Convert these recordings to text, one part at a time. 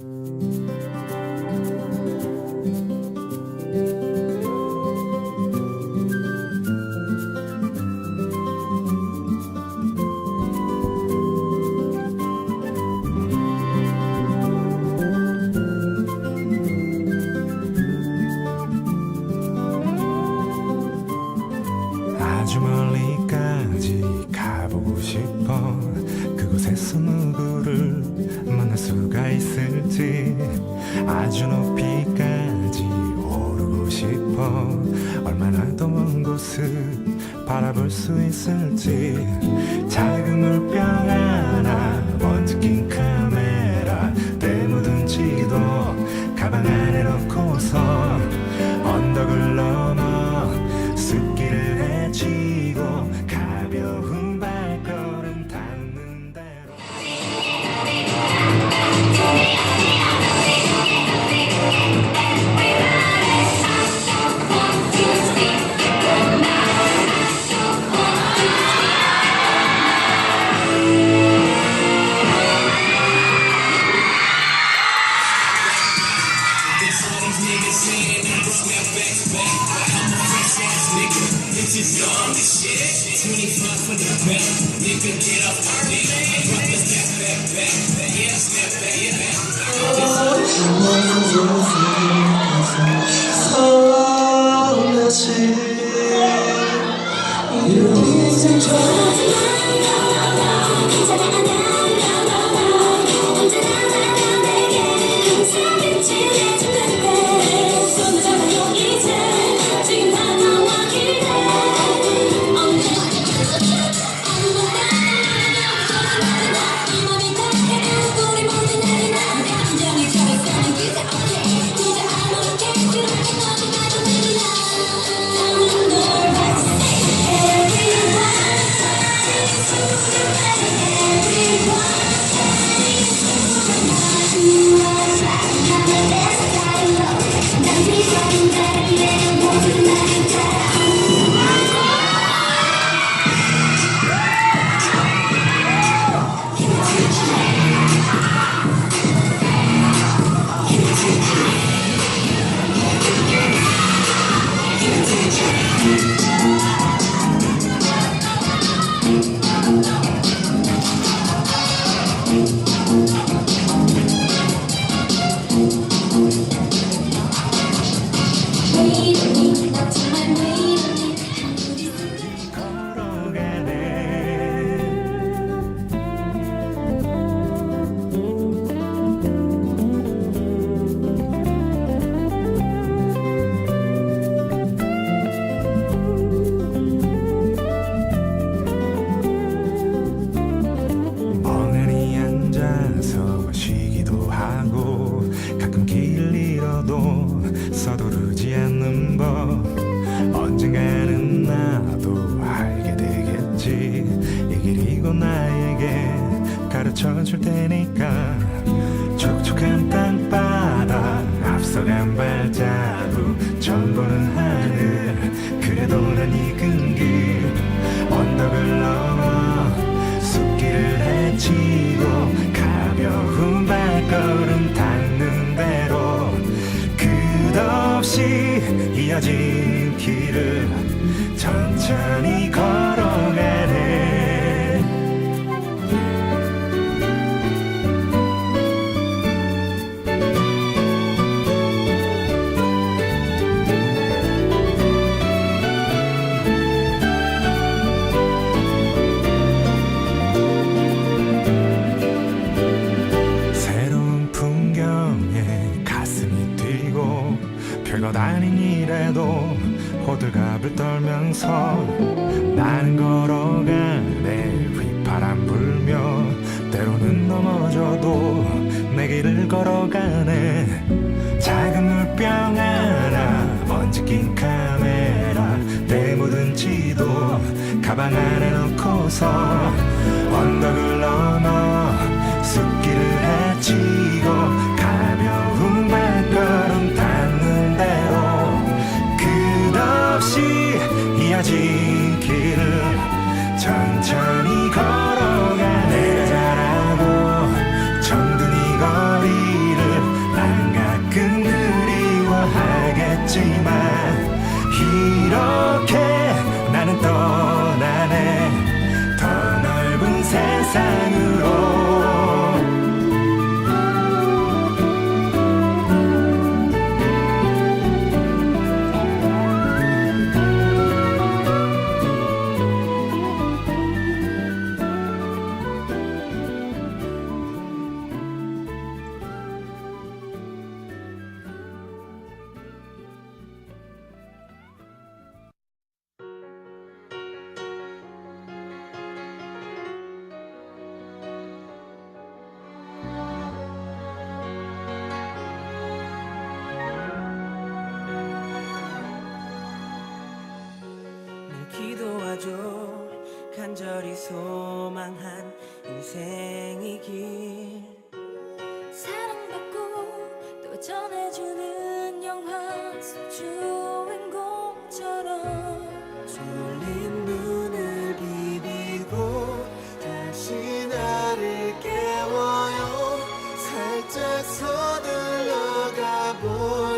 아주 아주 높이까지 오르고 싶어. 얼마나 더 먼 곳을 바라볼 수 있을지. 작은 물병 하나 먼지 낀 카메라 I'm a fresh ass nigga. Bitches know the shit. 25 for the back. Nigga, get up. 가르쳐 줄 테니까. 촉촉한 땅 떨면서 나는 걸어가네 휘파람 불며 때로는 넘어져도 내 길을 걸어가네. 작은 물병 하나 먼지 낀 카메라 때 묻은 지도 가방 안에 넣고서 없지만 이렇 기도하죠 간절히 소망한 인생이길. 사랑받고 또 전해주는 영화 속 주인공처럼 졸린 눈을 비비고 다시 나를 깨워요. 살짝 서둘러 가볼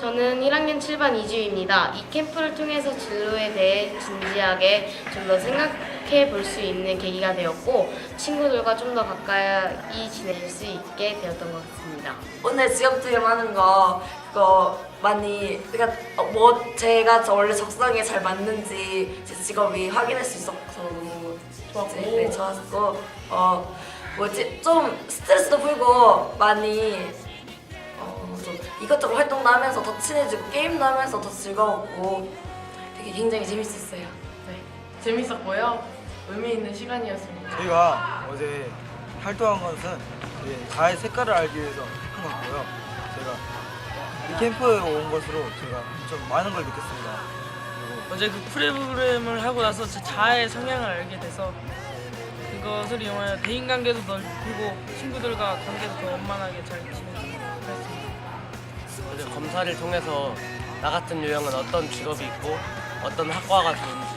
저는 1학년 7반 이주입니다. 이 캠프를 통해서 진로에 대해 진지하게 좀 더 생각해 볼 수 있는 계기가 되었고 친구들과 좀 더 가까이 지낼 수 있게 되었던 것 같습니다. 오늘 직업 많은 거 그거 많이 그러니까 어, 뭐 제가 저 원래 적성에 잘 맞는지 제 직업이 확인할 수 있어서 너무 좋았고 네, 좋았고 어 뭐지 좀 스트레스도 풀고 많이 이것저것 활동도 하면서 더 친해지고 게임도 하면서 더 즐거웠고 되게 굉장히 재밌었어요. 네, 재밌었고요. 의미 있는 시간이었습니다. 저희가 어제 활동한 것은 이제 가의 색깔을 알기 위해서 한 거고요. 제가 이 캠프에 온 것으로 제가 좀 많은 걸 느꼈습니다. 그리고 어제 그 프로그램을 하고 나서 제 자아의 성향을 알게 돼서 그것을 이용하여 대인관계도 넓히고 친구들과 관계도 더 원만하게 잘 지내고. 어제 검사를 통해서 나 같은 유형은 어떤 직업이 있고 어떤 학과가 좋은지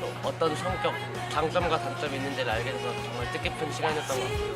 또 어떤 성격, 장점과 단점이 있는지를 알게 돼서 정말 뜻깊은 시간이었던 것 같아요.